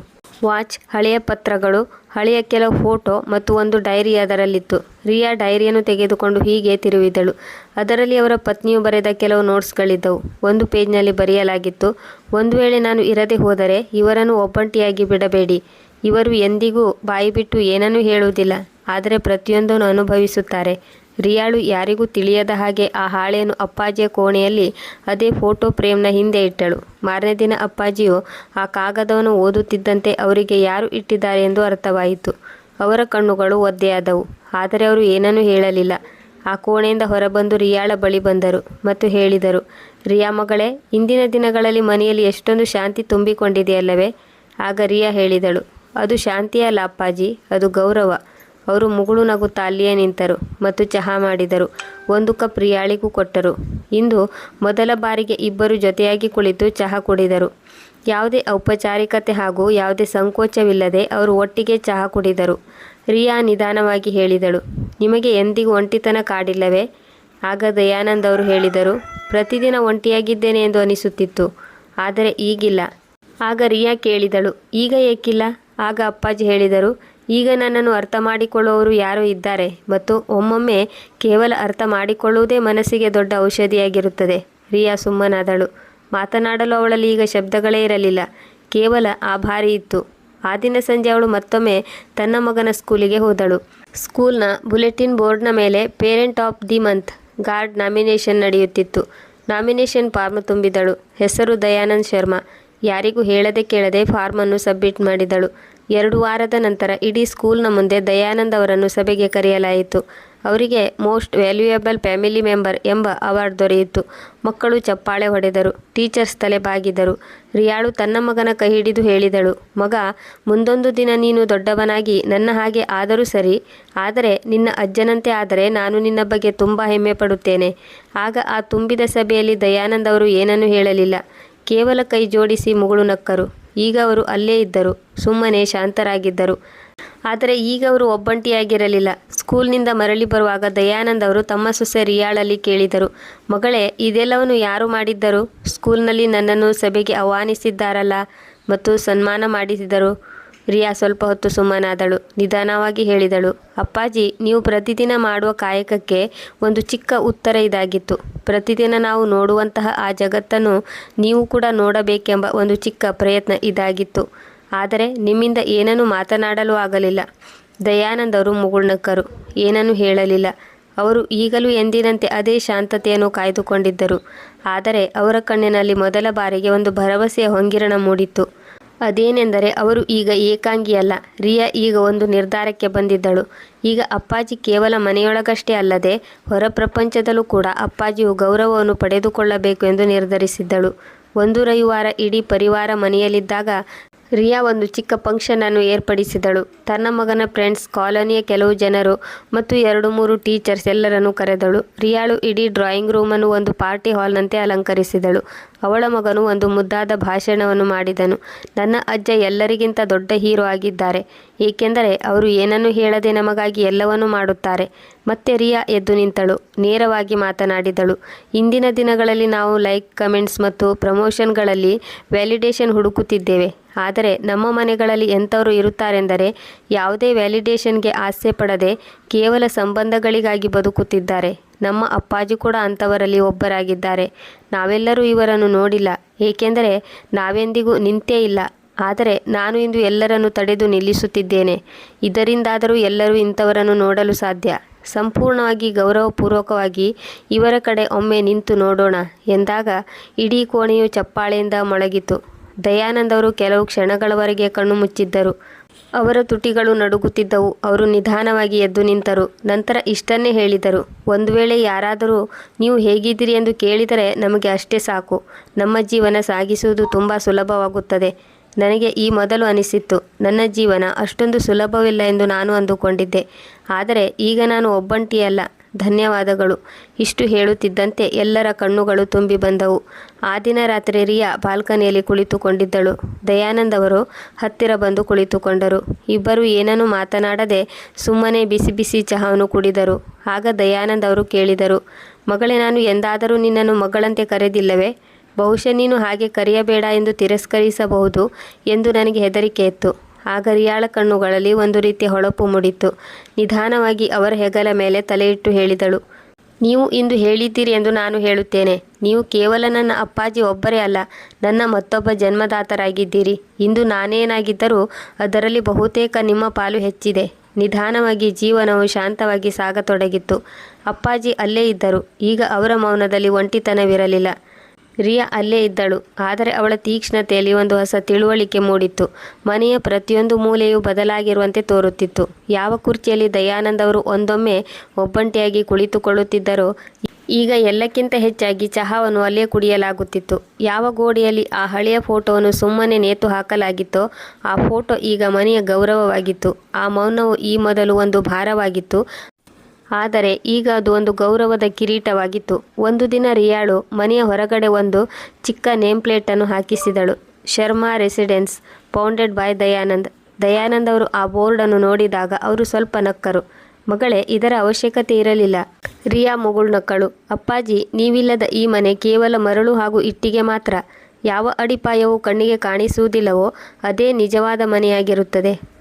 Speaker 1: ವಾಚ್, ಹಳೆಯ ಪತ್ರಗಳು, ಹಳೆಯ ಕೆಲವು ಫೋಟೋ ಮತ್ತು ಒಂದು ಡೈರಿ ಅದರಲ್ಲಿತ್ತು. ರಿಯಾ ಡೈರಿಯನ್ನು ತೆಗೆದುಕೊಂಡು ಹೀಗೆ ತಿರುವಿದಳು. ಅದರಲ್ಲಿ ಅವರ ಪತ್ನಿಯು ಬರೆದ ಕೆಲವು ನೋಟ್ಸ್ಗಳಿದ್ದವು. ಒಂದು ಪೇಜ್ನಲ್ಲಿ ಬರೆಯಲಾಗಿತ್ತು, ಒಂದು ವೇಳೆ ನಾನು ಇರದೆ ಹೋದರೆ ಇವರನ್ನು ಒಬ್ಬಂಟಿಯಾಗಿ ಬಿಡಬೇಡಿ. ಇವರು ಎಂದಿಗೂ ಬಾಯಿ ಬಿಟ್ಟು ಏನನ್ನೂ ಹೇಳುವುದಿಲ್ಲ. ಆದರೆ ಪ್ರತಿಯೊಂದನ್ನು ಅನುಭವಿಸುತ್ತಾರೆ. ರಿಯಾಳು ಯಾರಿಗೂ ತಿಳಿಯದ ಹಾಗೆ ಆ ಹಾಳೆಯನ್ನು ಅಪ್ಪಾಜಿಯ ಕೋಣೆಯಲ್ಲಿ ಅದೇ ಫೋಟೋ ಫ್ರೇಮ್ನ ಹಿಂದೆ ಇಟ್ಟಳು. ಮಾರನೇ ದಿನ ಅಪ್ಪಾಜಿಯು ಆ ಕಾಗದವನ್ನು ಓದುತ್ತಿದ್ದಂತೆ ಅವರಿಗೆ ಯಾರು ಇಟ್ಟಿದ್ದಾರೆ ಎಂದು ಅರ್ಥವಾಯಿತು. ಅವರ ಕಣ್ಣುಗಳು ಒದ್ದೆಯಾದವು. ಆದರೆ ಅವರು ಏನನ್ನೂ ಹೇಳಲಿಲ್ಲ. ಆ ಕೋಣೆಯಿಂದ ಹೊರಬಂದು ರಿಯಾಳ ಬಳಿ ಬಂದರು ಮತ್ತು ಹೇಳಿದರು, ರಿಯಾ ಮಗಳೇ, ಇಂದಿನ ದಿನಗಳಲ್ಲಿ ಮನೆಯಲ್ಲಿ ಎಷ್ಟೊಂದು ಶಾಂತಿ ತುಂಬಿಕೊಂಡಿದೆಯಲ್ಲವೇ? ಆಗ ರಿಯಾ ಹೇಳಿದಳು, ಅದು ಶಾಂತಿಯಲ್ಲ ಅಪ್ಪಾಜಿ, ಅದು ಗೌರವ. ಅವರು ಮುಗುಳು ನಗುತ್ತಾ ಅಲ್ಲಿಯೇ ನಿಂತರು ಮತ್ತು ಚಹಾ ಮಾಡಿದರು. ಒಂದು ಕಪ್ ರಿಯಾಳಿಗೂ ಕೊಟ್ಟರು. ಇಂದು ಮೊದಲ ಬಾರಿಗೆ ಇಬ್ಬರು ಜೊತೆಯಾಗಿ ಕುಳಿತು ಚಹಾ ಕುಡಿದರು. ಯಾವುದೇ ಔಪಚಾರಿಕತೆ ಹಾಗೂ ಯಾವುದೇ ಸಂಕೋಚವಿಲ್ಲದೆ ಅವರು ಒಟ್ಟಿಗೆ ಚಹಾ ಕುಡಿದರು. ರಿಯಾ ನಿಧಾನವಾಗಿ ಹೇಳಿದಳು, ನಿಮಗೆ ಎಂದಿಗೂ ಒಂಟಿತನ ಕಾಡಿಲ್ಲವೇ? ಆಗ ದಯಾನಂದ್ ಅವರು ಹೇಳಿದರು, ಪ್ರತಿದಿನ ಒಂಟಿಯಾಗಿದ್ದೇನೆ ಎಂದು ಅನಿಸುತ್ತಿತ್ತು, ಆದರೆ ಈಗಿಲ್ಲ. ಆಗ ರಿಯಾ ಕೇಳಿದಳು, ಈಗ ಏಕಿಲ್ಲ? ಆಗ ಅಪ್ಪಾಜಿ ಹೇಳಿದರು ಈಗ ನನ್ನನ್ನು ಅರ್ಥ ಮಾಡಿಕೊಳ್ಳುವವರು ಯಾರು ಇದ್ದಾರೆ, ಮತ್ತು ಒಮ್ಮೊಮ್ಮೆ ಕೇವಲ ಅರ್ಥ ಮಾಡಿಕೊಳ್ಳುವುದೇ ಮನಸ್ಸಿಗೆ ದೊಡ್ಡ ಔಷಧಿಯಾಗಿರುತ್ತದೆ. ರಿಯಾ ಸುಮ್ಮನಾದಳು. ಮಾತನಾಡಲು ಅವಳಲ್ಲಿ ಈಗ ಶಬ್ದಗಳೇ ಇರಲಿಲ್ಲ. ಕೇವಲ ಆ ಭಾರಿ ಇತ್ತು. ಆ ದಿನ ಸಂಜೆ ಅವಳು ಮತ್ತೊಮ್ಮೆ ತನ್ನ ಮಗನ ಸ್ಕೂಲಿಗೆ ಹೋದಳು. ಸ್ಕೂಲ್ನ ಬುಲೆಟಿನ್ ಬೋರ್ಡ್ನ ಮೇಲೆ parent of the month award nomination ನಡೆಯುತ್ತಿತ್ತು. ನಾಮಿನೇಷನ್ ಫಾರ್ಮ್ ತುಂಬಿದಳು. ಹೆಸರು ದಯಾನಂದ್ ಶರ್ಮಾ. ಯಾರಿಗೂ ಹೇಳದೆ ಕೇಳದೆ ಫಾರ್ಮನ್ನು ಸಬ್ಮಿಟ್ ಮಾಡಿದಳು. ಎರಡು ವಾರದ ನಂತರ ಇಡೀ ಸ್ಕೂಲ್ನ ಮುಂದೆ ದಯಾನಂದ್ ಅವರನ್ನು ಸಭೆಗೆ ಕರೆಯಲಾಯಿತು. ಅವರಿಗೆ ಮೋಸ್ಟ್ ವ್ಯಾಲ್ಯೂಯಬಲ್ ಫ್ಯಾಮಿಲಿ ಮೆಂಬರ್ ಎಂಬ ಅವಾರ್ಡ್ ದೊರೆಯಿತು. ಮಕ್ಕಳು ಚಪ್ಪಾಳೆ ಹೊಡೆದರು, ಟೀಚರ್ಸ್ ತಲೆ ಬಾಗಿದರು. ರಿಯಾಳು ತನ್ನ ಮಗನ ಕೈ ಹಿಡಿದು ಹೇಳಿದಳು, ಮಗ, ಮುಂದೊಂದು ದಿನ ನೀನು ದೊಡ್ಡವನಾಗಿ, ನನ್ನ ಹಾಗೆ ಆದರೂ ಸರಿ, ಆದರೆ ನಿನ್ನ ಅಜ್ಜನಂತೆ ಆದರೆ ನಾನು ನಿನ್ನ ಬಗ್ಗೆ ತುಂಬ ಹೆಮ್ಮೆ ಪಡುತ್ತೇನೆ. ಆಗ ಆ ತುಂಬಿದ ಸಭೆಯಲ್ಲಿ ದಯಾನಂದ್ ಅವರು ಏನನ್ನೂ ಹೇಳಲಿಲ್ಲ. ಕೇವಲ ಕೈ ಜೋಡಿಸಿ ಮುಗುಳು ನಕ್ಕರು. ಈಗ ಅವರು ಅಲ್ಲೇ ಇದ್ದರು, ಸುಮ್ಮನೆ ಶಾಂತರಾಗಿದ್ದರು. ಆದರೆ ಈಗ ಅವರು ಒಬ್ಬಂಟಿಯಾಗಿರಲಿಲ್ಲ. ಸ್ಕೂಲ್ನಿಂದ ಮರಳಿ ಬರುವಾಗ ದಯಾನಂದ್ ಅವರು ತಮ್ಮ ಸೊಸೆ ರಿಯಾಳಲ್ಲಿ ಕೇಳಿದರು, ಮಗಳೇ, ಇದೆಲ್ಲವನ್ನು ಯಾರು ಮಾಡಿದ್ದರು? ಸ್ಕೂಲ್ನಲ್ಲಿ ನನ್ನನ್ನು ಸಭೆಗೆ ಆಹ್ವಾನಿಸಿದ್ದಾರಲ್ಲ? ಮತ್ತು ಸನ್ಮಾನ ಮಾಡಿಸಿದರು. ರಿಯಾ ಸ್ವಲ್ಪ ಹೊತ್ತು ಸುಮ್ಮನಾದಳು. ನಿಧಾನವಾಗಿ ಹೇಳಿದಳು, ಅಪ್ಪಾಜಿ, ನೀವು ಪ್ರತಿದಿನ ಮಾಡುವ ಕಾಯಕಕ್ಕೆ ಒಂದು ಚಿಕ್ಕ ಉತ್ತರ ಇದಾಗಿತ್ತು. ಪ್ರತಿದಿನ ನಾವು ನೋಡುವಂತಹ ಆ ಜಗತ್ತನ್ನು ನೀವು ಕೂಡ ನೋಡಬೇಕೆಂಬ ಒಂದು ಚಿಕ್ಕ ಪ್ರಯತ್ನ ಇದಾಗಿತ್ತು. ಆದರೆ ನಿಮ್ಮಿಂದ ಏನನ್ನೂ ಮಾತನಾಡಲು ಆಗಲಿಲ್ಲ. ದಯಾನಂದ್ ಅವರು ಮುಗುಳ್ನಕ್ಕರು. ಏನನ್ನೂ ಹೇಳಲಿಲ್ಲ. ಅವರು ಈಗಲೂ ಎಂದಿನಂತೆ ಅದೇ ಶಾಂತತೆಯನ್ನು ಕಾಯ್ದುಕೊಂಡಿದ್ದರು. ಆದರೆ ಅವರ ಕಣ್ಣಿನಲ್ಲಿ ಮೊದಲ ಬಾರಿಗೆ ಒಂದು ಭರವಸೆಯ ಹೊಂಗಿರಣ ಮೂಡಿತ್ತು. ಅದೇನೆಂದರೆ ಅವರು ಈಗ ಏಕಾಂಗಿಯಲ್ಲ. ರಿಯಾ ಈಗ ಒಂದು ನಿರ್ಧಾರಕ್ಕೆ ಬಂದಿದ್ದಳು. ಈಗ ಅಪ್ಪಾಜಿ ಕೇವಲ ಮನೆಯೊಳಗಷ್ಟೇ ಅಲ್ಲದೆ ಹೊರ ಪ್ರಪಂಚದಲ್ಲೂ ಕೂಡ ಅಪ್ಪಾಜಿಯು ಗೌರವವನ್ನು ಪಡೆದುಕೊಳ್ಳಬೇಕು ಎಂದು ನಿರ್ಧರಿಸಿದ್ದಳು. ಒಂದು ರವಿವಾರ ಇಡೀ ಪರಿವಾರ ಮನೆಯಲ್ಲಿದ್ದಾಗ ರಿಯಾ ಒಂದು ಚಿಕ್ಕ ಫಂಕ್ಷನ್ ಅನ್ನು ಏರ್ಪಡಿಸಿದಳು. ತನ್ನ ಮಗನ ಫ್ರೆಂಡ್ಸ್, ಕಾಲೋನಿಯ ಕೆಲವು ಜನರು ಮತ್ತು ಎರಡು ಮೂರು ಟೀಚರ್ಸ್ ಎಲ್ಲರನ್ನು ಕರೆದಳು. ರಿಯಾಳು ಇಡೀ ಡ್ರಾಯಿಂಗ್ ರೂಮನ್ನು ಒಂದು ಪಾರ್ಟಿ ಹಾಲ್ನಂತೆ ಅಲಂಕರಿಸಿದಳು. ಅವಳ ಮಗನು ಒಂದು ಮುದ್ದಾದ ಭಾಷಣವನ್ನು ಮಾಡಿದನು. ನನ್ನ ಅಜ್ಜ ಎಲ್ಲರಿಗಿಂತ ದೊಡ್ಡ ಹೀರೋ ಆಗಿದ್ದಾರೆ. ಏಕೆಂದರೆ ಅವರು ಏನನ್ನು ಹೇಳದೆ ನಮಗಾಗಿ ಎಲ್ಲವನ್ನೂ ಮಾಡುತ್ತಾರೆ. ಮತ್ತೆ ರಿಯಾ ಎದ್ದು ನಿಂತಳು. ನೇರವಾಗಿ ಮಾತನಾಡಿದಳು. ಇಂದಿನ ದಿನಗಳಲ್ಲಿ ನಾವು ಲೈಕ್, ಕಮೆಂಟ್ಸ್ ಮತ್ತು ಪ್ರಮೋಷನ್ಗಳಲ್ಲಿ ವ್ಯಾಲಿಡೇಷನ್ ಹುಡುಕುತ್ತಿದ್ದೇವೆ. ಆದರೆ ನಮ್ಮ ಮನೆಗಳಲ್ಲಿ ಎಂಥವರು ಇರುತ್ತಾರೆಂದರೆ ಯಾವುದೇ ವ್ಯಾಲಿಡೇಷನ್ಗೆ ಆಸೆ ಪಡದೆ ಕೇವಲ ಸಂಬಂಧಗಳಿಗಾಗಿ ಬದುಕುತ್ತಿದ್ದಾರೆ. ನಮ್ಮ ಅಪ್ಪಾಜಿ ಕೂಡ ಅಂಥವರಲ್ಲಿ ಒಬ್ಬರಾಗಿದ್ದಾರೆ. ನಾವೆಲ್ಲರೂ ಇವರನ್ನು ನೋಡಿಲ್ಲ. ಏಕೆಂದರೆ ನಾವೆಂದಿಗೂ ನಿಂತೇ ಇಲ್ಲ. ಆದರೆ ನಾನು ಇಂದು ಎಲ್ಲರನ್ನು ತಡೆದು ನಿಲ್ಲಿಸುತ್ತಿದ್ದೇನೆ. ಇದರಿಂದಾದರೂ ಎಲ್ಲರೂ ಇಂಥವರನ್ನು ನೋಡಲು ಸಾಧ್ಯ. ಸಂಪೂರ್ಣವಾಗಿ ಗೌರವಪೂರ್ವಕವಾಗಿ ಇವರ ಕಡೆ ಒಮ್ಮೆ ನಿಂತು ನೋಡೋಣ ಎಂದಾಗ ಇಡೀ ಕೋಣೆಯು ಚಪ್ಪಾಳೆಯಿಂದ ಮೊಳಗಿತು. ದಯಾನಂದವರು ಕೆಲವು ಕ್ಷಣಗಳವರೆಗೆ ಕಣ್ಣು ಮುಚ್ಚಿದ್ದರು. ಅವರ ತುಟಿಗಳು ನಡುಗುತ್ತಿದ್ದವು. ಅವರು ನಿಧಾನವಾಗಿ ಎದ್ದು ನಿಂತರು. ನಂತರ ಇಷ್ಟನ್ನೇ ಹೇಳಿದರು, ಒಂದು ವೇಳೆ ಯಾರಾದರೂ ನೀವು ಹೇಗಿದ್ದೀರಿ ಎಂದು ಕೇಳಿದರೆ ನಮಗೆ ಅಷ್ಟೇ ಸಾಕು. ನಮ್ಮ ಜೀವನ ಸಾಗಿಸುವುದು ತುಂಬ ಸುಲಭವಾಗುತ್ತದೆ. ನನಗೆ ಈ ಮೊದಲು ಅನಿಸಿತ್ತು. ನನ್ನ ಜೀವನ ಅಷ್ಟೊಂದು ಸುಲಭವಿಲ್ಲ ಎಂದು ನಾನು ಅಂದುಕೊಂಡಿದ್ದೆ. ಆದರೆ ಈಗ ನಾನು ಒಬ್ಬಂಟಿಯಲ್ಲ. ಧನ್ಯವಾದಗಳು. ಇಷ್ಟು ಹೇಳುತ್ತಿದ್ದಂತೆ ಎಲ್ಲರ ಕಣ್ಣುಗಳು ತುಂಬಿ ಬಂದವು. ಆ ದಿನ ರಾತ್ರಿ ರಿಯಾ ಬಾಲ್ಕನಿಯಲ್ಲಿ ಕುಳಿತುಕೊಂಡಿದ್ದಳು. ದಯಾನಂದ್ ಅವರು ಹತ್ತಿರ ಬಂದು ಕುಳಿತುಕೊಂಡರು. ಇಬ್ಬರು ಏನನ್ನೂ ಮಾತನಾಡದೆ ಸುಮ್ಮನೆ ಬಿಸಿ ಬಿಸಿ ಚಹಾವನ್ನು ಕುಡಿದರು. ಆಗ ದಯಾನಂದ್ ಅವರು ಕೇಳಿದರು, ಮಗಳೇ, ನಾನು ಎಂದಾದರೂ ನಿನ್ನನ್ನು ಮಗಳಂತೆ ಕರೆದಿಲ್ಲವೇ? ಬಹುಶಃ ನೀನು ಹಾಗೆ ಕರೆಯಬೇಡ ಎಂದು ತಿರಸ್ಕರಿಸಬಹುದು ಎಂದು ನನಗೆ ಹೆದರಿಕೆ ಇತ್ತು. ಆಗ ರಿಯಾಳ ಕಣ್ಣುಗಳಲ್ಲಿ ಒಂದು ರೀತಿಯ ಹೊಳಪು ಮೂಡಿತ್ತು ನಿಧಾನವಾಗಿ ಅವರ ಹೆಗಲ ಮೇಲೆ ತಲೆಯಿಟ್ಟು ಹೇಳಿದಳು, ನೀವು ಇಂದು ಹೇಳಿದ್ದೀರಿ ಎಂದು ನಾನು ಹೇಳುತ್ತೇನೆ. ನೀವು ಕೇವಲ ನನ್ನ ಅಪ್ಪಾಜಿ ಒಬ್ಬರೇ ಅಲ್ಲ, ನನ್ನ ಮತ್ತೊಬ್ಬ ಜನ್ಮದಾತರಾಗಿದ್ದೀರಿ. ಇಂದು ನಾನೇನಾಗಿದ್ದರೂ ಅದರಲ್ಲಿ ಬಹುತೇಕ ನಿಮ್ಮ ಪಾಲು ಹೆಚ್ಚಿದೆ. ನಿಧಾನವಾಗಿ ಜೀವನವು ಶಾಂತವಾಗಿ ಸಾಗತೊಡಗಿತ್ತು ಅಪ್ಪಾಜಿ ಅಲ್ಲೇ ಇದ್ದರು. ಈಗ ಅವರ ಮೌನದಲ್ಲಿ ಒಂಟಿತನವಿರಲಿಲ್ಲ. ರಿಯಾ ಅಲ್ಲೇ ಇದ್ದಳು. ಆದರೆ ಅವಳ ತೀಕ್ಷ್ಣತೆಯಲ್ಲಿ ಒಂದು ಹೊಸ ತಿಳುವಳಿಕೆ ಮೂಡಿತ್ತು. ಮನೆಯ ಪ್ರತಿಯೊಂದು ಮೂಲೆಯೂ ಬದಲಾಗಿರುವಂತೆ ತೋರುತ್ತಿತ್ತು. ಯಾವ ಕುರ್ಚಿಯಲ್ಲಿ ದಯಾನಂದ್ ಅವರು ಒಂದೊಮ್ಮೆ ಒಬ್ಬಂಟಿಯಾಗಿ ಕುಳಿತುಕೊಳ್ಳುತ್ತಿದ್ದರೋ, ಈಗ ಎಲ್ಲಕ್ಕಿಂತ ಹೆಚ್ಚಾಗಿ ಚಹಾವನ್ನು ಅಲ್ಲೇ ಕುಡಿಯಲಾಗುತ್ತಿತ್ತು. ಯಾವ ಗೋಡೆಯಲ್ಲಿ ಆ ಹಳೆಯ ಫೋಟೋವನ್ನು ಸುಮ್ಮನೆ ನೇತು ಹಾಕಲಾಗಿತ್ತೋ, ಆ ಫೋಟೋ ಈಗ ಮನೆಯ ಗೌರವವಾಗಿತ್ತು. ಆ ಮೌನವು ಈ ಮೊದಲು ಒಂದು ಭಾರವಾಗಿತ್ತು. ಆದರೆ ಈಗ ಅದು ಒಂದು ಗೌರವದ ಕಿರೀಟವಾಗಿತ್ತು. ಒಂದು ದಿನ ರಿಯಾಳು ಮನೆಯ ಹೊರಗಡೆ ಒಂದು ಚಿಕ್ಕ ನೇಮ್ ಪ್ಲೇಟನ್ನು ಹಾಕಿಸಿದಳು. Sharma residence founded by Dayanand. Dayanand ಅವರು ಆ ಬೋರ್ಡನ್ನು ನೋಡಿದಾಗ ಅವರು ಸ್ವಲ್ಪ ನಕ್ಕರು. ಮಗಳೇ, ಇದರ ಅವಶ್ಯಕತೆ ಇರಲಿಲ್ಲ. ರಿಯಾ ಮುಗುಳು ನಕ್ಕಳು. ಅಪ್ಪಾಜಿ, ನೀವಿಲ್ಲದ ಈ ಮನೆ ಕೇವಲ ಮರಳು ಹಾಗೂ ಇಟ್ಟಿಗೆ ಮಾತ್ರ. ಯಾವ ಅಡಿಪಾಯವು ಕಣ್ಣಿಗೆ ಕಾಣಿಸುವುದಿಲ್ಲವೋ, ಅದೇ ನಿಜವಾದ ಮನೆಯಾಗಿರುತ್ತದೆ.